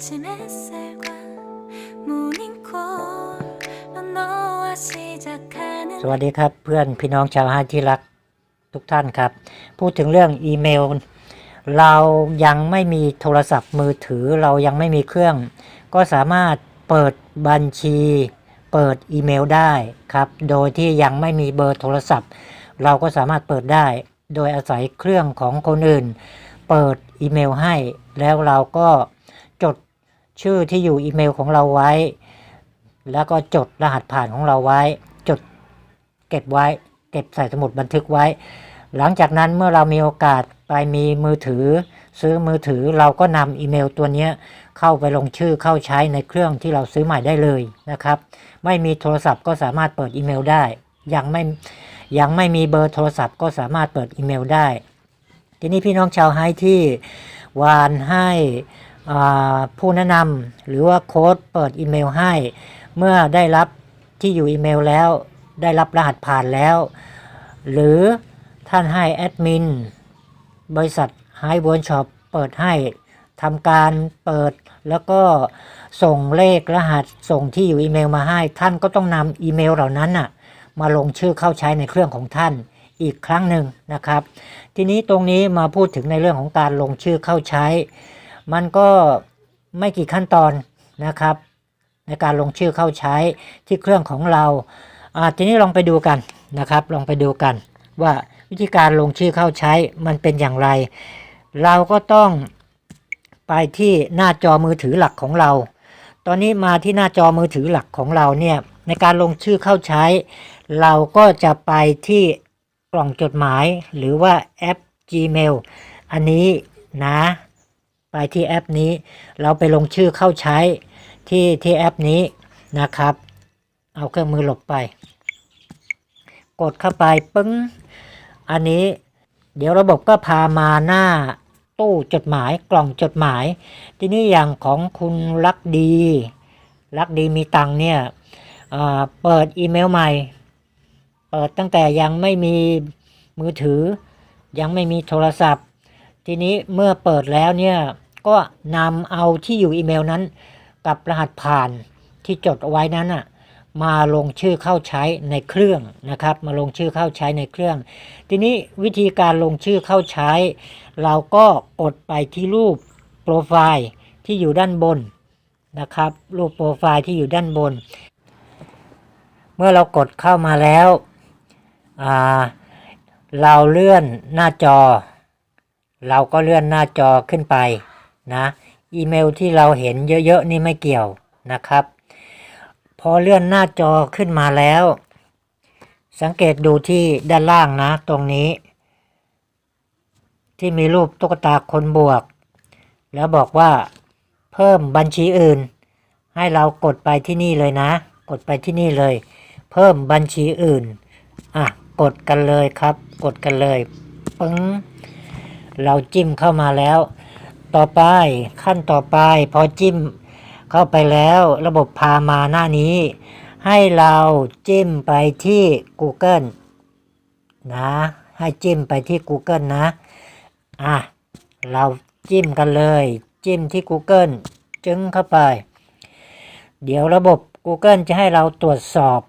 아침 햇살과 모닝콜로 너와 시작하는 สวัสดีครับเพื่อนพี่น้องชาวไฮที่รักทุกท่านครับ พูดถึงเรื่องอีเมล เรายังไม่มีโทรศัพท์มือถือเรายังไม่มีเครื่อง ก็สามารถเปิดบัญชี เปิดอีเมลได้ครับ โดยที่ยังไม่มีเบอร์โทรศัพท์ เราก็สามารถเปิดได้ โดยอาศัยเครื่องของคนอื่น เปิดอีเมลให้ แล้วเราก็จด ชื่อที่อยู่อีเมลของเราไว้ แล้วก็จดรหัสผ่านของเราไว้ จดเก็บไว้ เก็บใส่สมุดบันทึกไว้ หลังจากนั้นเมื่อเรามีโอกาสไปมีมือถือ ซื้อมือถือเราก็นำอีเมลตัวนี้เข้าไปลงชื่อเข้าใช้ในเครื่องที่เราซื้อใหม่ได้เลยนะครับ ไม่มีโทรศัพท์ก็สามารถเปิดอีเมลได้ยังไม่ยังไม่มีเบอร์โทรศัพท์ก็สามารถเปิดอีเมลได้ ทีนี้พี่น้องชาวไฮที่วานให้ ผู้แนะนำหรือว่าโค้ดเปิดอีเมลให้ เมื่อได้รับที่อยู่อีเมลแล้ว ได้รับรหัสผ่านแล้ว หรือท่านให้แอดมินบริษัทไฮเวิร์ช็อปเปิดให้ทำการเปิดแล้วก็ส่งเลขรหัสส่งที่อยู่อีเมลมาให้ ท่านก็ต้องนำอีเมลเหล่านั้นน่ะมาลงชื่อเข้าใช้ในเครื่องของท่านอีกครั้งหนึ่งนะครับ ทีนี้ตรงนี้มาพูดถึงในเรื่องของการลงชื่อเข้าใช้ มันก็ไม่กี่ขั้นตอนนะครับ ในการลงชื่อเข้าใช้ที่เครื่องของเราทีนี้ลองไปดูกันนะครับ ลองไปดูกัน ว่าวิธีการลงชื่อเข้าใช้มันเป็นอย่างไร เราก็ต้องไปที่หน้าจอมือถือหลักของเรา ตอนนี้มาที่หน้าจอมือถือหลักของเราเนี่ยในการลงชื่อเข้าใช้ เราก็จะไปที่กล่องจดหมายหรือว่าแอป Gmail อันนี้นะ ไปที่แอปนี้ เราไปลงชื่อเข้าใช้ที่ที่แอปนี้นะครับ เอาเครื่องมือหลบไป กดเข้าไปปึ้ง อันนี้เดี๋ยวระบบก็พามาหน้าตู้จดหมายกล่องจดหมาย ที่นี้อย่างของคุณรักดีรักดีมีตังเนี่ยเปิดอีเมลใหม่ เปิดตั้งแต่ยังไม่มีมือถือ ยังไม่มีโทรศัพท์ ทีนี้เมื่อเปิดแล้วเนี่ยก็นำเอาที่อยู่อีเมลนั้น กับรหัสผ่านที่จดเอาไว้นั้นน่ะมาลงชื่อเข้าใช้ในเครื่องนะครับ มาลงชื่อเข้าใช้ในเครื่อง ทีนี้วิธีการลงชื่อเข้าใช้ เราก็กดไปที่รูปโปรไฟล์ที่อยู่ด้านบนนะครับ รูปโปรไฟล์ที่อยู่ด้านบน เมื่อเรากดเข้ามาแล้ว เราเลื่อนหน้าจอ เราก็เลื่อนหน้าจอขึ้นไปนะอีเมลที่เราเห็นเยอะๆนี่ไม่เกี่ยวนะครับ พอเลื่อนหน้าจอขึ้นมาแล้ว สังเกตดูที่ด้านล่างนะตรงนี้ ที่มีรูปตุ๊กตาคนบวก แล้วบอกว่าเพิ่มบัญชีอื่น ให้เรากดไปที่นี่เลยนะ กดไปที่นี่เลย เพิ่มบัญชีอื่นอะกดกันเลยครับ กดกันเลยปึ้ง เราจิ้มเข้ามาแล้ว ต่อไปขั้นต่อไป พอจิ้มเข้าไปแล้วระบบพามาหน้านี้ ให้เราจิ้มไปที่ Google นะ ให้จิ้มไปที่ Google นะ อะ เราจิ้มกันเลย จิ้มที่ Google จึงเข้าไป เดี๋ยวระบบ Google จะให้เราตรวจสอบ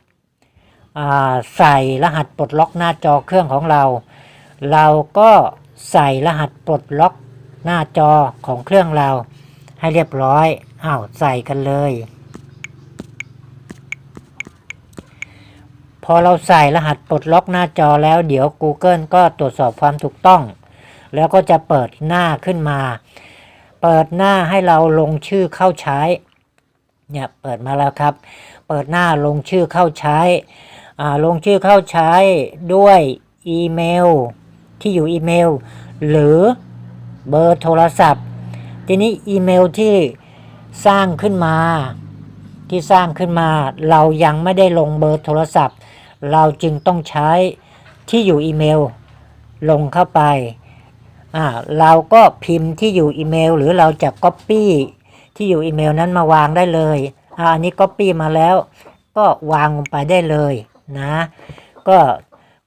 อาใส่รหัสปลดล็อกหน้าจอเครื่องของเรา เราก็ ใส่รหัสปลดล็อกหน้าจอของเครื่องเรา ให้เรียบร้อยอ้าวใส่กันเลย พอเราใส่รหัสปลดล็อกหน้าจอแล้วเดี๋ยว Google ก็ตรวจสอบความถูกต้อง แล้วก็จะเปิดหน้าขึ้นมา เปิดหน้าให้เราลงชื่อเข้าใช้ เนี่ยเปิดมาแล้วครับ เปิดหน้าลงชื่อเข้าใช้อ่าลงชื่อเข้าใช้ด้วยอีเมลที่อยู่อีเมล หรือเบอร์โทรศัพท์ ทีนี้อีเมลที่สร้างขึ้นมา ที่สร้างขึ้นมา เรายังไม่ได้ลงเบอร์โทรศัพท์ เราจึงต้องใช้ที่อยู่อีเมลลงเข้าไปอ่าเราก็พิมพ์ที่อยู่อีเมล หรือเราจะ Copy ที่อยู่อีเมลนั้นมาวางได้เลยอ่าอันนี้ Copy มาแล้ว ก็วางลงไปได้เลยนะ ก็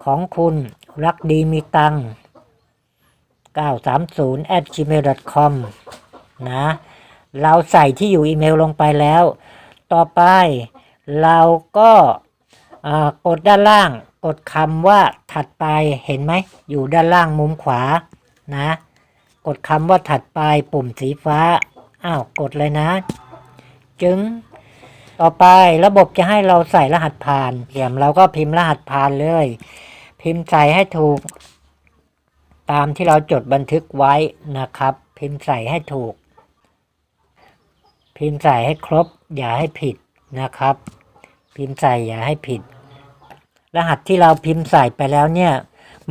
ของคุณรักดีมีตังค์ 930 at gmail com นะ เราใส่ที่อยู่อีเมลลงไปแล้ว ต่อไปเราก็กดด้านล่าง กดคำว่าถัดไปเห็นไหม อยู่ด้านล่างมุมขวา นะ กดคำว่าถัดไปปุ่มสีฟ้า อ้าว กดเลยนะ จึงต่อไประบบจะให้เราใส่รหัสผ่านเหี่ยมเราก็พิมพ์รหัสผ่านเลย พิมพ์ใส่ให้ถูก ตามที่เราจดบันทึกไว้นะครับ พิมพ์ใส่ให้ถูก พิมพ์ใส่ให้ครบ อย่าให้ผิดนะครับ พิมพ์ใส่อย่าให้ผิด รหัสที่เราพิมพ์ใส่ไปแล้วเนี่ย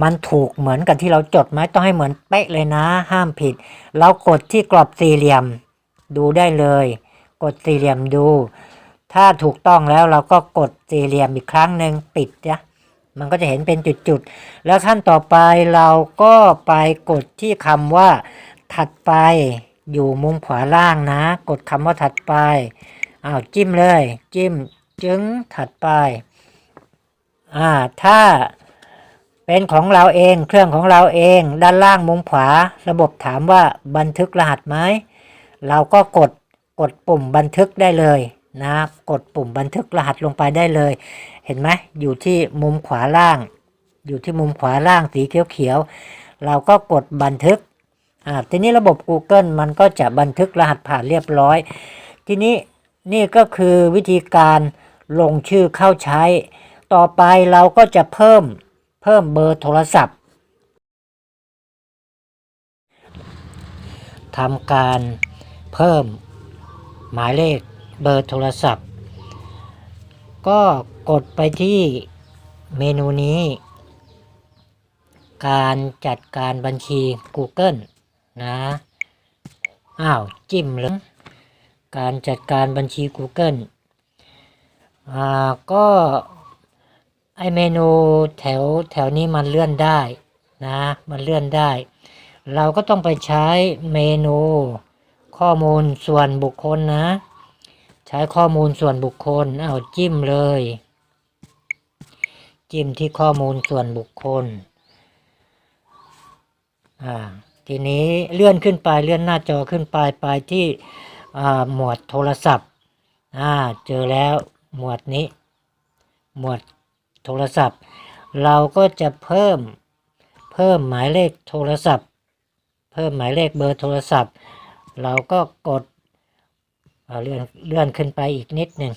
มันถูกเหมือนกับที่เราจดไหมต้องให้เหมือนเป๊ะเลยนะ ห้ามผิด เรากดที่กรอบสี่เหลี่ยมดูได้เลย กดสี่เหลี่ยมดู ถ้าถูกต้องแล้วเราก็กดสี่เหลี่ยมอีกครั้งหนึ่งปิดนะ มันก็จะเห็นเป็นจุดๆ แล้วขั้นต่อไปเราก็ไปกดที่คำว่า ถัดไปอยู่มุมขวาล่างนะ กดคำว่าถัดไปอ้าวจิ้มเลย จิ้มจึงถัดไปอ่าถ้าเป็นของเราเองเครื่องของเราเอง ด้านล่างมุมขวา ระบบถามว่าบันทึกรหัสไหมเราก็กดกดปุ่มบันทึกได้เลย นะกดปุ่มบันทึกรหัสลงไปได้เลย เห็นไหมอยู่ที่มุมขวาล่าง อยู่ที่มุมขวาล่างสีเขียวๆเราก็กดบันทึกอ่าทีนี้ระบบ Google มันก็จะบันทึกรหัสผ่านเรียบร้อย ทีนี้นี่ก็คือวิธีการลงชื่อเข้าใช้ ต่อไปเราก็จะเพิ่มเพิ่มเบอร์โทรศัพท์ทำการเพิ่มหมายเลข เบอร์โทรศัพท์ ก็กดไปที่เมนูนี้ การจัดการบัญชี Google นะอ้าว จิ้มเลยการจัดการบัญชี Google อ่าก็ไอเมนูแถวแถวนี้มันเลื่อนได้นะมันเลื่อนได้ เราก็ต้องไปใช้เมนูข้อมูลส่วนบุคคลนะ ช้ข้อมูลส่วนบุคคล เอาจิ้มเลย จิ้มที่ข้อมูลส่วนบุคคล อ่า ทีนี้เลื่อนขึ้นไปเลื่อนหน้าจอขึ้นไปไปที่หมวดโทรศัพท์ อ่า เจอแล้วหมวดนี้ หมวดโทรศัพท์ เราก็จะเพิ่ม เพิ่มหมายเลขโทรศัพท์ เพิ่มหมายเลขเบอร์โทรศัพท์ เราก็กด อ่าเลื่อนเลื่อนขึ้นไปอีกนิดหนึ่ง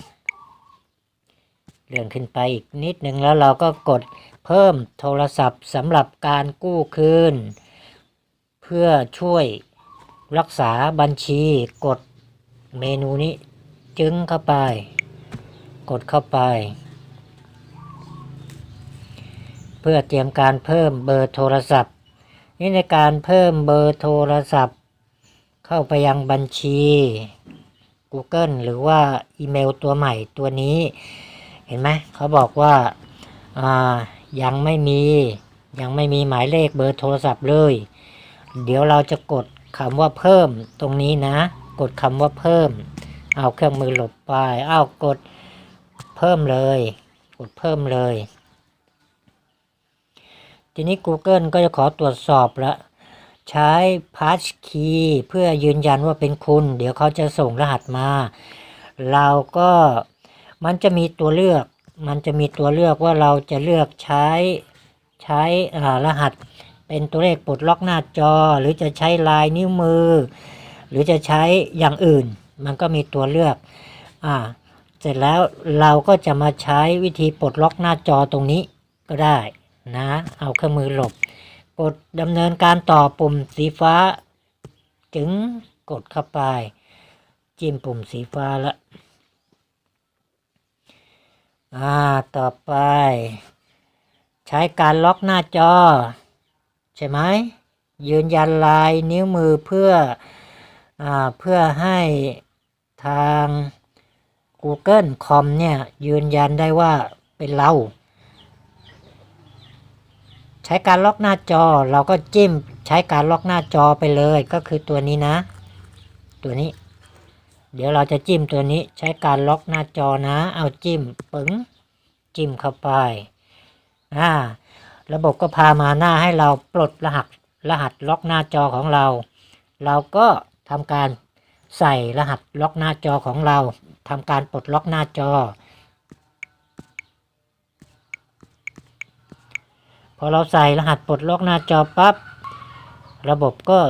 เลื่อนขึ้นไปอีกนิดหนึ่งแล้วเราก็กดเพิ่มโทรศัพท์สำหรับการกู้คืน เพื่อช่วยรักษาบัญชีกดเมนูนี้จึงเข้าไป กดเข้าไป เพื่อเตรียมการเพิ่มเบอร์โทรศัพท์ นี่ในการเพิ่มเบอร์โทรศัพท์ เข้าไปยังบัญชี Google หรือว่าอีเมลตัวใหม่ตัวนี้ เห็นไหมเขาบอกว่าายังไม่มียังไม่มีหมายเลขเบอร์โทรศัพท์เลย เดี๋ยวเราจะกดคำว่าเพิ่มตรงนี้นะ กดคำว่าเพิ่ม เอาเครื่องมือหลบไปเอากดเพิ่มเลย กดเพิ่มเลย ทีนี้ Google ก็จะขอตรวจสอบละ ใช้ Passkey เพื่อยืนยันว่าเป็นคุณ เดี๋ยวเขาจะส่งรหัสมา เราก็มันจะมีตัวเลือก มันจะมีตัวเลือกว่าเราจะเลือกใช้ใช้รหัส เป็นตัวเลขปลดล็อกหน้าจอ หรือจะใช้ลายนิ้วมือ หรือจะใช้อย่างอื่น มันก็มีตัวเลือกอ่าเสร็จแล้วเราก็จะมาใช้วิธีปลดล็อกหน้าจอตรงนี้ก็ได้นะ เอาเครื่องมือหลบ กดดำเนินการต่อปุ่มสีฟ้าจึงกดเข้าไป จิ้มปุ่มสีฟ้าละอ่าต่อไป ใช้การล็อกหน้าจอ ใช่ไหมยืนยันลายนิ้วมือเพื่ออาเพื่อให้ทาง Google คอมเนี่ย ยืนยันได้ว่าเป็นเรา ใช้การล็อกหน้าจอเราก็จิ้มใช้การล็อกหน้าจอไปเลยก็คือตัวนี้นะ ตัวนี้ เดี๋ยวเราจะจิ้มตัวนี้ใช้การล็อกหน้าจอนะ เอาจิ้มปึ๋งจิ้มเข้าไปอ่าระบบก็พามาหน้าให้เราปลดรหัสรหัสล็อกหน้าจอของเรา เราก็ทำการใส่รหัสล็อกหน้าจอของเราทำการปลดล็อกหน้าจอ พอเราใส่รหัสปลดล็อกหน้าจอปั๊บระบบก็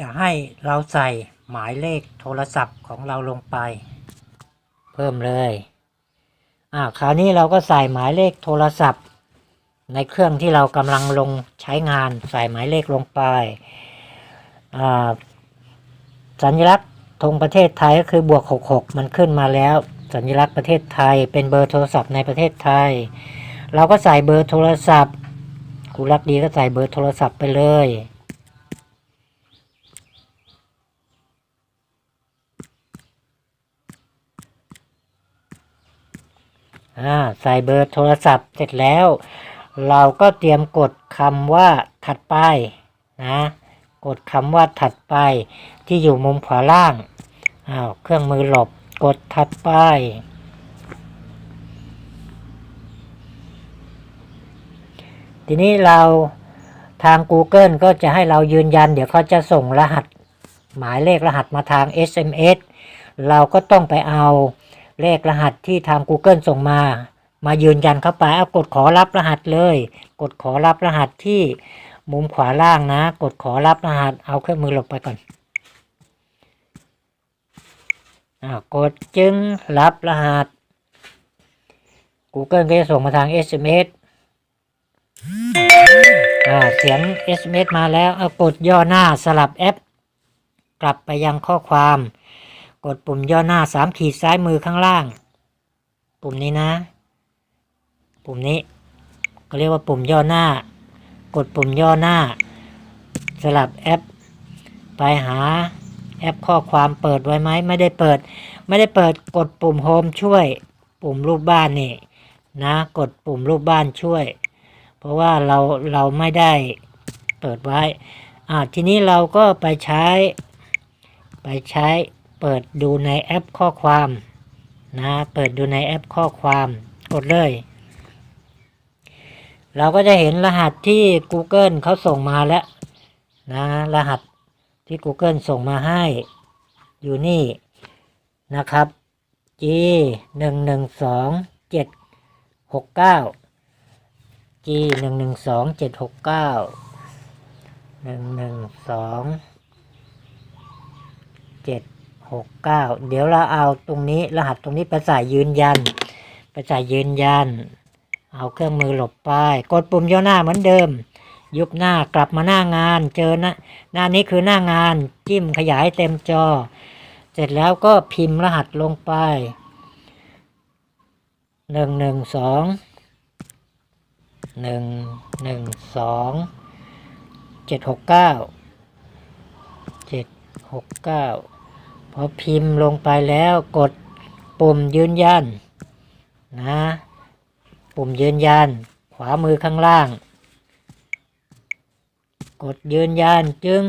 จะให้เราใส่หมายเลขโทรศัพท์ของเราลงไป เพิ่มเลยอ่าคราวนี้เราก็ใส่หมายเลขโทรศัพท์ ในเครื่องที่เรากำลังลงใช้งานใส่หมายเลขลงไปอ่าสัญลักษณ์ธงประเทศไทยก็คือบวก 66 มันขึ้นมาแล้ว สัญลักษณ์ประเทศไทยเป็นเบอร์โทรศัพท์ในประเทศไทย เราก็ใส่เบอร์โทรศัพท์ กูรักดีก็ใส่เบอร์โทรศัพท์ไปเลย อ่า ใส่เบอร์โทรศัพท์เสร็จแล้ว เราก็เตรียมกดคำว่าถัดไปนะ กดคำว่าถัดไป ที่อยู่มุมขวาล่าง อ้าว เครื่องมือหลบ กดถัดไป ทีนี้เราทาง Google ก็จะให้เรายืนยัน เดี๋ยวเขาจะส่งรหัส หมายเลขรหัสมาทาง SMS เราก็ต้องไปเอาเลขรหัสที่ทาง Google ส่งมา มายืนยันเข้าไปเอากดขอรับรหัสเลย กดขอรับรหัสที่มุมขวาล่างนะ กดขอรับรหัส เอาเครื่องมือลบไปก่อนอกดจึงรับรหัส Google ก็จะส่งมาทาง SMS อ่า เสียง SMS มาแล้วเอากดย่อหน้าสลับแอป กลับไปยังข้อความ กดปุ่มย่อหน้าสามขีดซ้ายมือข้างล่าง ปุ่มนี้นะ ปุ่มนี้ก็เรียกว่าปุ่มย่อหน้า กดปุ่มย่อหน้า สลับแอป ไปหาแอปข้อความเปิดไว้ไหมไม่ได้เปิด ไม่ได้เปิดกดปุ่มโฮมช่วย ปุ่มรูปบ้านนี่นะ กดปุ่มรูปบ้านช่วย เพราะว่าเราเราไม่ได้เปิดไว้อ่าทีนี้เราก็ไปใช้ ไปใช้เปิดดูในแอปข้อความนะเปิดดูในแอปข้อความกดเลย เราก็จะเห็นรหัสที่ Google เขาส่งมาแล้วนะรหัสที่ Google ส่งมาให้อยู่นี่นะครับ G หนึ่งหนึ่งสองเจ็ดหกเก้า G หนึ่งหนึ่งสองเจ็ดหกเก้าหนึ่งหนึ่งสองเจ็ดหกเก้าเดี๋ยวเราเอาตรงนี้รหัสตรงนี้ไปใส่ยืนยัน ไปใส่ยืนยัน เอาเครื่องมือหลบไปกดปุ่มย่อหน้าเหมือนเดิม ยุบหน้ากลับมาหน้างาน เจอหน้าหน้านี้คือหน้างาน จิ้มขยายเต็มจอ เสร็จแล้วก็พิมพ์รหัสลงไปหนึ่งหนึ่งสอง หนึ่งหนึ่งสองเจ็ดหกเก้าเจ็ดหกเก้าพอพิมพ์ลงไปแล้วกดปุ่มยืนยันนะปุ่มยืนยัน ขวามือข้างล่าง กดยืนยันจึง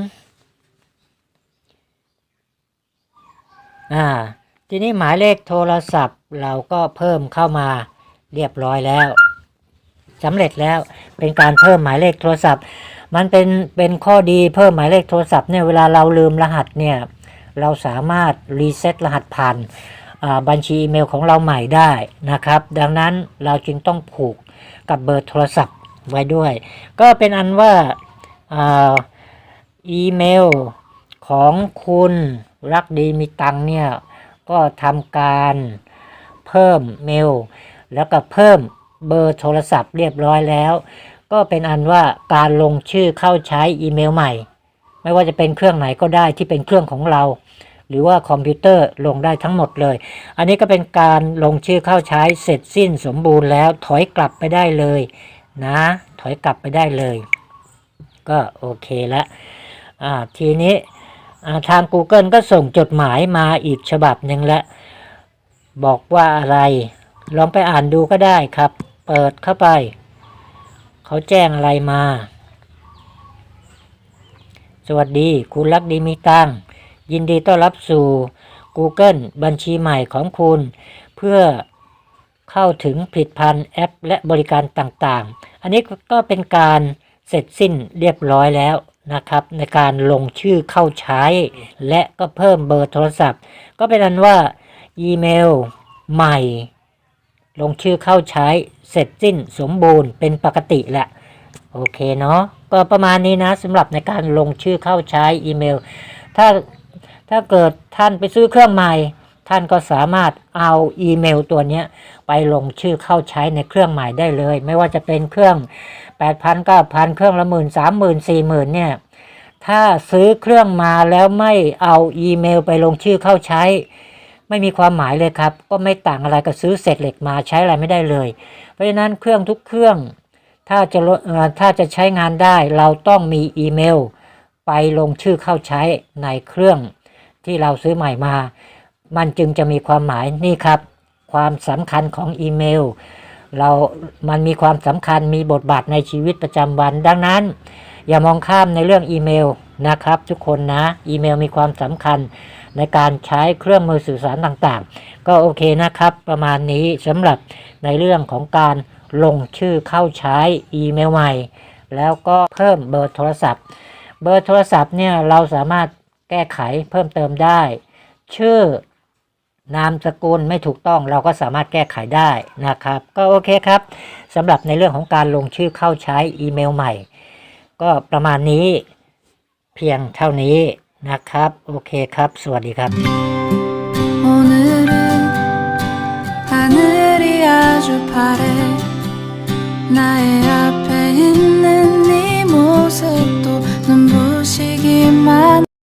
อ่าทีนี้หมายเลขโทรศัพท์เราก็เพิ่มเข้ามาเรียบร้อยแล้ว สำเร็จแล้วเป็นการเพิ่มหมายเลขโทรศัพท์ มันเป็นเป็นข้อดีเพิ่มหมายเลขโทรศัพท์เนี่ยเวลาเราลืมรหัสเนี่ยเราสามารถรีเซ็ตรหัสผ่านบัญชีอีเมลของเราใหม่ได้นะครับ ดังนั้นเราจึงต้องผูกกับเบอร์โทรศัพท์ไว้ด้วย ก็เป็นอันว่าอ่าอีเมลของคุณรักดีมีตังเนี่ยก็ทำการเพิ่มเมล แล้วก็เพิ่ม เบอร์โทรศัพท์เรียบร้อยแล้ว ก็เป็นอันว่าการลงชื่อเข้าใช้อีเมลใหม่ ไม่ว่าจะเป็นเครื่องไหนก็ได้ที่เป็นเครื่องของเรา หรือว่าคอมพิวเตอร์ลงได้ทั้งหมดเลย อันนี้ก็เป็นการลงชื่อเข้าใช้เสร็จสิ้นสมบูรณ์แล้วถอยกลับไปได้เลยนะ ถอยกลับไปได้เลย ก็โอเคล้วอ่าทีนี้ทาง Google ก็ส่งจดหมายมาอีกฉบับหนึ่งแล้ว บอกว่าอะไร ลองไปอ่านดูก็ได้ครับ เปิดเข้าไป เขาแจ้งอะไรมา สวัสดี คุณรักดีมีตัง ยินดีต้อนรับสู่ Google บัญชีใหม่ของคุณ เพื่อเข้าถึงผลิตภัณฑ์แอป และบริการต่างๆ อันนี้ก็เป็นการเสร็จสิ้นเรียบร้อยแล้วนะครับ ในการลงชื่อเข้าใช้ และก็เพิ่มเบอร์โทรศัพท์ ก็เป็นอันว่าอีเมลใหม่ ลงชื่อเข้าใช้ เสร็จสิ้นสมบูรณ์เป็นปกติแหละ โอเคเนาะก็ประมาณนี้นะสำหรับในการลงชื่อเข้าใช้อีเมล ถ้าถ้าเกิดท่านไปซื้อเครื่องใหม่ ท่านก็สามารถเอาอีเมลตัวนี้ไปลงชื่อเข้าใช้ในเครื่องใหม่ได้เลย ไม่ว่าจะเป็นเครื่อง 8,000 9,000 เครื่องละหมื่นสามหมื่นสี่หมื่นเนี่ยถ้าซื้อเครื่องมาแล้วไม่เอาอีเมลไปลงชื่อเข้าใช้ ไม่มีความหมายเลยครับ ก็ไม่ต่างอะไรกับซื้อเศษเหล็กมาใช้อะไรไม่ได้เลย เพราะฉะนั้นเครื่องทุกเครื่อง ถ้าจะถ้าจะใช้งานได้ เราต้องมีอีเมล ไปลงชื่อเข้าใช้ในเครื่องที่เราซื้อใหม่มา มันจึงจะมีความหมายนี่ครับ ความสำคัญของอีเมล เรา มันมีความสำคัญมีบทบาทในชีวิตประจำวัน ดังนั้น อย่ามองข้ามในเรื่องอีเมลนะครับ ทุกคนนะ อีเมลมีความสำคัญ ในการใช้เครื่องมือสื่อสารต่างๆ ก็โอเคนะครับ ประมาณนี้สำหรับในเรื่องของการลงชื่อเข้าใช้อีเมลใหม่ แล้วก็เพิ่มเบอร์โทรศัพท์ เบอร์โทรศัพท์เนี่ยเราสามารถแก้ไขเพิ่มเติมได้ ชื่อนามสกุลไม่ถูกต้องเราก็สามารถแก้ไขได้นะครับ ก็โอเคครับสำหรับในเรื่องของการลงชื่อเข้าใช้อีเมลใหม่ ก็ประมาณนี้เพียงเท่านี้ นะครับ โอเคครับ สวัสดีครับ